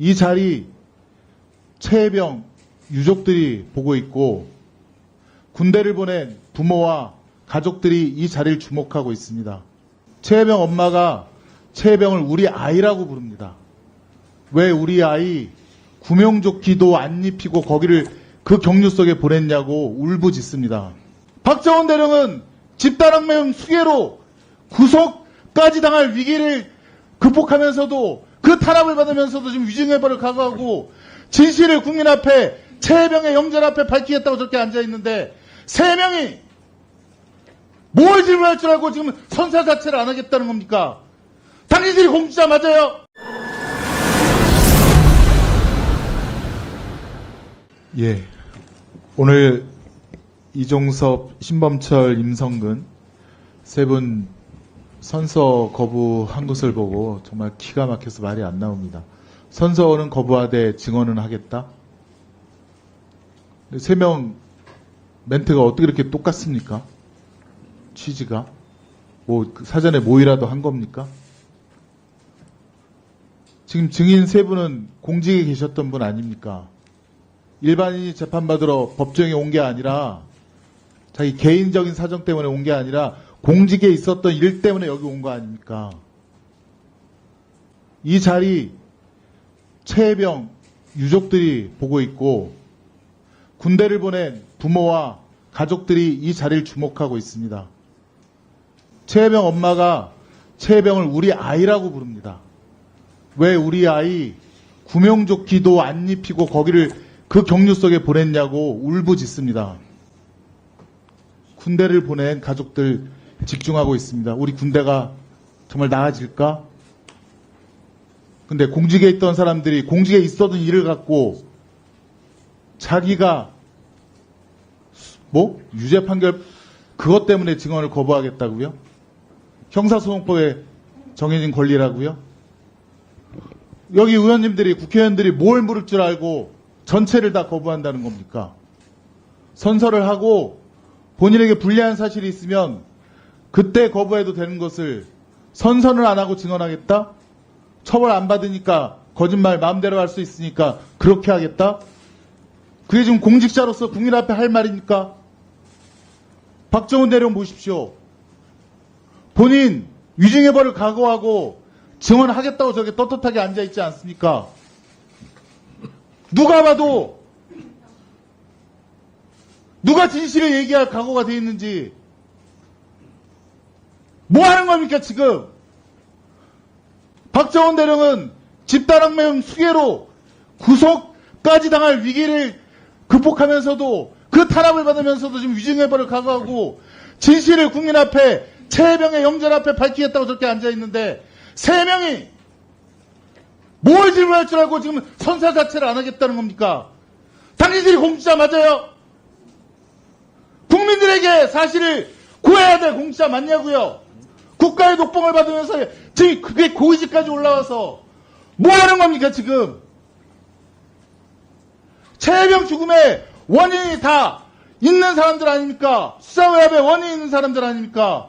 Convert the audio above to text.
이 자리 최혜병 유족들이 보고 있고 군대를 보낸 부모와 가족들이 이 자리를 주목하고 있습니다. 최혜병 엄마가 최혜병을 우리 아이라고 부릅니다. 왜 우리 아이 구명조끼도 안 입히고 거기를 그 경류 속에 보냈냐고 울부짖습니다. 박정원 대령은 집단항명 수계로 구속까지 당할 위기를 극복하면서도 그 탄압을 받으면서도 지금 위증해버를 각오하고 진실을 국민 앞에 최혜병의 형제들 앞에 밝히겠다고 저렇게 앉아있는데 세 명이 뭘 질문할 줄 알고 지금 선사 자체를 안 하겠다는 겁니까? 당신들이 공주자 맞아요? 예. 오늘 이종섭, 신범철, 임성근 세분 선서 거부한 것을 보고 정말 기가 막혀서 말이 안 나옵니다. 선서는 거부하되 증언은 하겠다? 세 명 멘트가 어떻게 이렇게 똑같습니까? 취지가? 뭐그 사전에 모의라도 한 겁니까? 지금 증인 세 분은 공직에 계셨던 분 아닙니까? 일반인이 재판받으러 법정에 온 게 아니라 자기 개인적인 사정 때문에 온 게 아니라 공직에 있었던 일 때문에 여기 온 거 아닙니까? 이 자리 최혜병 유족들이 보고 있고 군대를 보낸 부모와 가족들이 이 자리를 주목하고 있습니다. 최혜병 엄마가 최혜병을 우리 아이라고 부릅니다. 왜 우리 아이 구명조끼도 안 입히고 거기를 그 경류 속에 보냈냐고 울부짖습니다. 군대를 보낸 가족들 집중하고 있습니다. 우리 군대가 정말 나아질까? 근데 공직에 있던 사람들이 공직에 있어던 일을 갖고 자기가 뭐 유죄 판결 그것 때문에 증언을 거부하겠다고요? 형사소송법에 정해진 권리라고요? 여기 의원님들이 국회의원들이 뭘 물을 줄 알고 전체를 다 거부한다는 겁니까? 선서를 하고 본인에게 불리한 사실이 있으면 그때 거부해도 되는 것을 선서를 안 하고 증언하겠다? 처벌 안 받으니까 거짓말 마음대로 할 수 있으니까 그렇게 하겠다? 그게 지금 공직자로서 국민 앞에 할 말입니까? 박정훈 대령 보십시오. 본인 위증해버를 각오하고 증언하겠다고 저게 떳떳하게 앉아있지 않습니까? 누가 봐도 누가 진실을 얘기할 각오가 돼 있는지 뭐 하는 겁니까 지금? 박정원 대령은 집단항명 수계로 구속까지 당할 위기를 극복하면서도 그 탄압을 받으면서도 지금 위증해버를 각오하고 진실을 국민 앞에 최혜병의 형제들 앞에 밝히겠다고 저렇게 앉아있는데 세 명이 뭘 질문할 줄 알고 지금 선사 자체를 안 하겠다는 겁니까? 당신들이 공주자 맞아요? 국민들에게 사실을 구해야 될 공주자 맞냐고요? 국가의 독봉을 받으면서 지금 그게 고위직까지 올라와서 뭐 하는 겁니까 지금? 최혜병 죽음의 원인이 다 있는 사람들 아닙니까? 수사외압에 원인 있는 사람들 아닙니까?